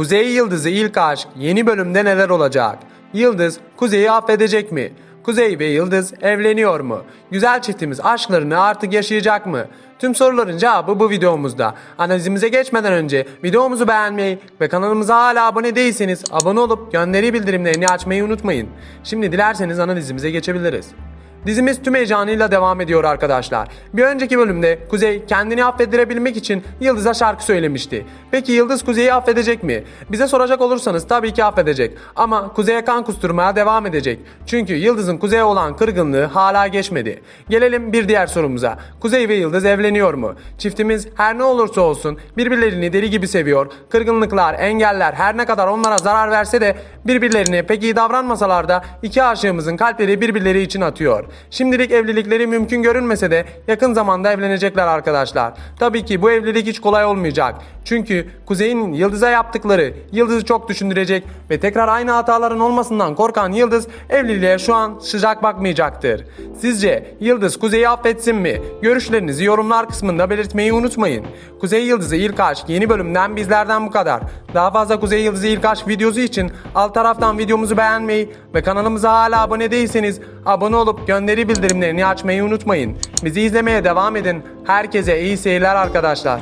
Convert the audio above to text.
Kuzey Yıldızı ilk aşk yeni bölümde neler olacak? Yıldız Kuzey'i affedecek mi? Kuzey ve Yıldız evleniyor mu? Güzel çiftimiz aşklarını artık yaşayacak mı? Tüm soruların cevabı bu videomuzda. Analizimize geçmeden önce videomuzu beğenmeyi ve kanalımıza hala abone değilseniz abone olup gönderi bildirimlerini açmayı unutmayın. Şimdi dilerseniz analizimize geçebiliriz. Dizimiz tüm heyecanıyla devam ediyor arkadaşlar. Bir önceki bölümde Kuzey kendini affettirebilmek için Yıldız'a şarkı söylemişti. Peki Yıldız Kuzey'i affedecek mi? Bize soracak olursanız tabii ki affedecek. Ama Kuzey'e kan kusturmaya devam edecek. Çünkü Yıldız'ın Kuzey'e olan kırgınlığı hala geçmedi. Gelelim bir diğer sorumuza. Kuzey ve Yıldız evleniyor mu? Çiftimiz her ne olursa olsun birbirlerini deli gibi seviyor. Kırgınlıklar, engeller her ne kadar onlara zarar verse de birbirlerine pek iyi davranmasalar da iki aşığımızın kalpleri birbirleri için atıyor. Şimdilik evlilikleri mümkün görünmese de yakın zamanda evlenecekler arkadaşlar. Tabii ki bu evlilik hiç kolay olmayacak. Çünkü Kuzey'in Yıldız'a yaptıkları Yıldız'ı çok düşündürecek ve tekrar aynı hataların olmasından korkan Yıldız evliliğe şu an sıcak bakmayacaktır. Sizce Yıldız Kuzey'i affetsin mi? Görüşlerinizi yorumlar kısmında belirtmeyi unutmayın. Kuzey Yıldızı ilk aşk yeni bölümden bizlerden bu kadar. Daha fazla Kuzey Yıldızı ilk aşk videosu için alt taraftan videomuzu beğenmeyi ve kanalımıza hala abone değilseniz abone olup gönderi bildirimlerini açmayı unutmayın. Bizi izlemeye devam edin. Herkese iyi seyirler arkadaşlar.